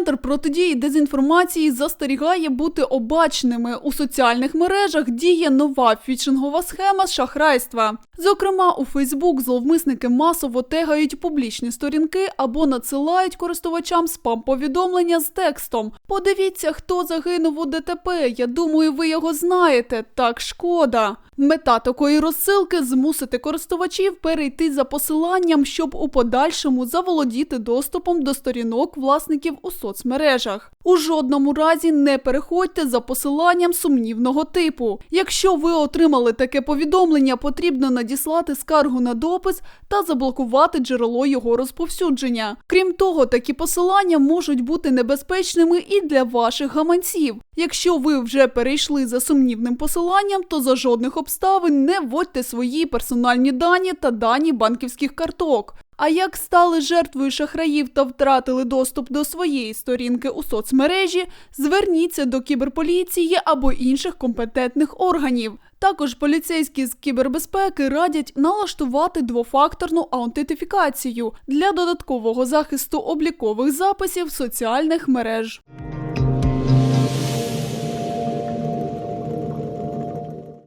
Центр протидії дезінформації застерігає бути обачними. У соціальних мережах діє нова фішингова схема шахрайства. Зокрема, у Фейсбук зловмисники масово тегають публічні сторінки або надсилають користувачам спам-повідомлення з текстом. Подивіться, хто загинув у ДТП. Я думаю, ви його знаєте. Так шкода. Мета такої розсилки змусити користувачів перейти за посиланням, щоб у подальшому заволодіти доступом до сторінок власників у соцмережах. У жодному разі не переходьте за посиланням сумнівного типу. Якщо ви отримали таке повідомлення, потрібно надіслати скаргу на допис та заблокувати джерело його розповсюдження. Крім того, такі посилання можуть бути небезпечними і для ваших гаманців. Якщо ви вже перейшли за сумнівним посиланням, то за жодних обставин не вводьте свої персональні дані та дані банківських карток. А як стали жертвою шахраїв та втратили доступ до своєї сторінки у соцмережі, зверніться до кіберполіції або інших компетентних органів. Також поліцейські з кібербезпеки радять налаштувати двофакторну аутентифікацію для додаткового захисту облікових записів соціальних мереж.